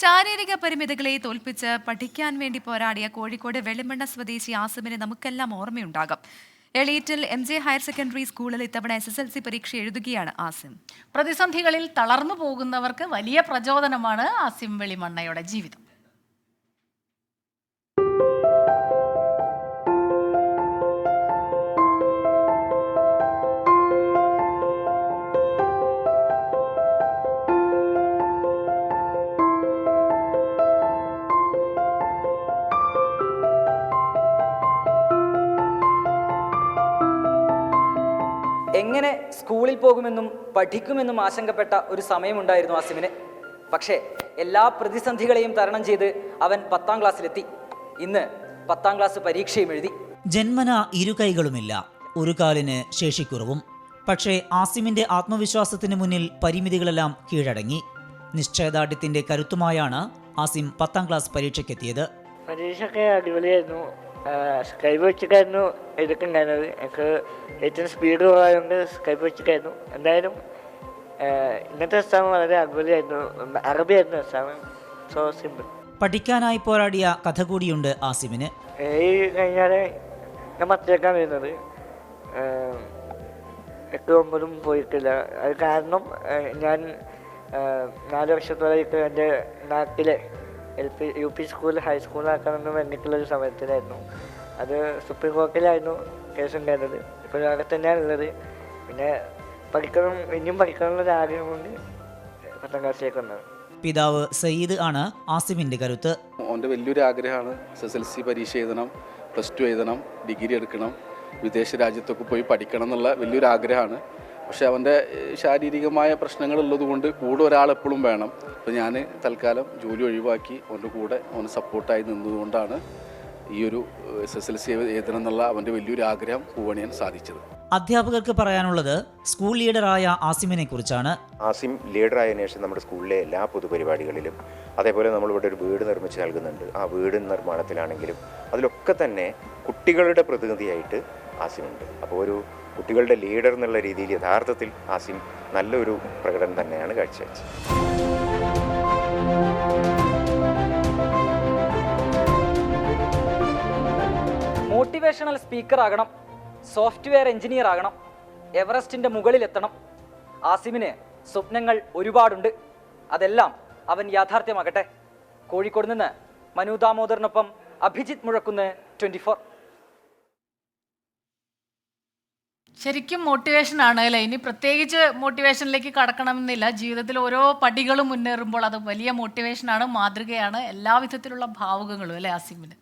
ശാരീരിക പരിമിതികളെ തോൽപ്പിച്ച് പഠിക്കാൻ വേണ്ടി പോരാടിയ കോഴിക്കോട് വെളിമണ്ണ സ്വദേശി ആസിമിനെ നമുക്കെല്ലാം ഓർമ്മയുണ്ടാകും. എളീറ്റിൽ എം ജെ ഹയർ സെക്കൻഡറി സ്കൂളിൽ ഇത്തവണ എസ് എസ് എൽ സി പരീക്ഷ എഴുതുകയാണ് ആസിം. പ്രതിസന്ധികളിൽ തളർന്നു പോകുന്നവർക്ക് വലിയ പ്രചോദനമാണ് ആസിം വെളിമണ്ണയുടെ ജീവിതം. എങ്ങനെ സ്കൂളിൽ പോകുമെന്നും പഠിക്കുമെന്നും ആശങ്കപ്പെട്ട ഒരു സമയമുണ്ടായിരുന്നു ആസിമിന്. പക്ഷേ എല്ലാ പ്രതിസന്ധികളെയും തരണം ചെയ്ത് അവൻ പത്താം ക്ലാസ്സിലെത്തി. ഇന്ന് പത്താം ക്ലാസ് പരീക്ഷയും എഴുതി. ജന്മന ഇരു കൈകളുമില്ല. ഒരു കാലിന് ശേഷിക്കുറവും. പക്ഷേ ആസിമിന്റെ ആത്മവിശ്വാസത്തിന് മുന്നിൽ പരിമിതികളെല്ലാം കീഴടങ്ങി. നിശ്ചയദാർഢ്യത്തിന്റെ കരുത്തുമായാണ് ആസിം പത്താം ക്ലാസ് പരീക്ഷയ്ക്കെത്തിയത്. പരീക്ഷയൊക്കെ അടിപൊളിയായിരുന്നു. സ്കൈപ്പ് വെച്ചിട്ടായിരുന്നു എടുക്കുന്നുണ്ടായിരുന്നത് എനിക്ക് ഏറ്റവും സ്പീഡ് കുറവായതുകൊണ്ട് സ്കൈപ്പ് വെച്ചിട്ടായിരുന്നു. എന്തായാലും ഇന്നത്തെ എക്സാം വളരെ അടിപൊളിയായിരുന്നു. അറബിയായിരുന്നു എക്സാം സോ സിമ്പിൾ പഠിക്കാനായി പോരാടിയ കഥ കൂടിയുണ്ട് ആസിമിന്. ഈ കഴിഞ്ഞാൽ ഞാൻ പത്തേക്കാൻ വരുന്നത്. എട്ട് ഒമ്പതും പോയിട്ടില്ല. അത് കാരണം ഞാൻ നാല് വർഷത്തോളായിട്ട് എന്റെ നാട്ടിലെ L P U P school ഹൈസ്കൂളാക്കണമെന്ന് വേണ്ടിയിട്ടുള്ള ഒരു സമയത്തിലായിരുന്നു. അത് സുപ്രീം കോടതിയിലായിരുന്നു കേസ് ഉണ്ടായിരുന്നത്. ഇപ്പോൾ അവിടെ തന്നെയാണ് ഉള്ളത്. പിന്നെ പഠിക്കണം ഇനിയും പഠിക്കണമെന്നുള്ള ആഗ്രഹം കൊണ്ട് പത്താം ക്ലാസ്സിലേക്ക് വന്നത്. പിതാവ് സയ്യിദ് ആണ് ആസിമിന്റെ കരുത്ത്. അവന്റെ വലിയൊരു ആഗ്രഹമാണ് എസ് എസ് എൽ സി പരീക്ഷ എഴുതണം പ്ലസ് ടു എഴുതണം ഡിഗ്രി എടുക്കണം വിദേശ രാജ്യത്തൊക്കെ പോയി പഠിക്കണം എന്നുള്ള വലിയൊരു ആഗ്രഹമാണ്. പക്ഷെ അവന്റെ ശാരീരികമായ പ്രശ്നങ്ങളുള്ളത് കൊണ്ട് കൂടെ ഒരാൾ എപ്പോഴും വേണം. അപ്പോൾ ഞാൻ തൽക്കാലം ജോലി ഒഴിവാക്കി അവന്റെ കൂടെ അവന് സപ്പോർട്ടായി നിന്നതുകൊണ്ടാണ് ഈ ഒരു എസ് എസ് എൽ സി എഴുതണം എന്നുള്ള അവന്റെ വലിയൊരു ആഗ്രഹം പൂവണിയാൻ സാധിച്ചത്. അധ്യാപകർക്ക് പറയാനുള്ളത് സ്കൂൾ ലീഡറായ ആസിമിനെ കുറിച്ചാണ്. ആസിം ലീഡറായതിനു ശേഷം നമ്മുടെ സ്കൂളിലെ എല്ലാ പൊതുപരിപാടികളിലും അതേപോലെ നമ്മളിവിടെ ഒരു വീട് നിർമ്മിച്ച് നൽകുന്നുണ്ട്. ആ വീട് നിർമ്മാണത്തിലാണെങ്കിലും അതിലൊക്കെ തന്നെ കുട്ടികളുടെ പ്രതിനിധിയായിട്ട് ആസിമുണ്ട്. അപ്പോൾ ഒരു കുട്ടികളുടെ ലീഡർ എന്നുള്ള രീതിയിൽ യഥാർത്ഥത്തിൽ ആസിം നല്ലൊരു പ്രകടനം തന്നെയാണ് കാഴ്ചവെച്ചത്. മോട്ടിവേഷണൽ സ്പീക്കർ ആകണം സോഫ്റ്റ്വെയർ എഞ്ചിനീയർ ആകണം എവറസ്റ്റിന്റെ മുകളിലെത്തണം. ആസിമിന് സ്വപ്നങ്ങൾ ഒരുപാടുണ്ട്. അതെല്ലാം അവൻ യാഥാർത്ഥ്യമാകട്ടെ. കോഴിക്കോട് നിന്ന് മനു ദാമോദറിനൊപ്പം അഭിജിത്ത് മുഴക്കുന്ന് ട്വന്റി ശരിക്കും മോട്ടിവേഷൻ ആണ് അല്ലേ? ഇനി പ്രത്യേകിച്ച് മോട്ടിവേഷനിലേക്ക് കടക്കണമെന്നില്ല. ജീവിതത്തിൽ ഓരോ പടികളും മുന്നേറുമ്പോൾ അത് വലിയ മോട്ടിവേഷനാണ് മാതൃകയാണ് എല്ലാ വിധത്തിലുള്ള ഭാവുകങ്ങളും അല്ലേ ആസിമിന്?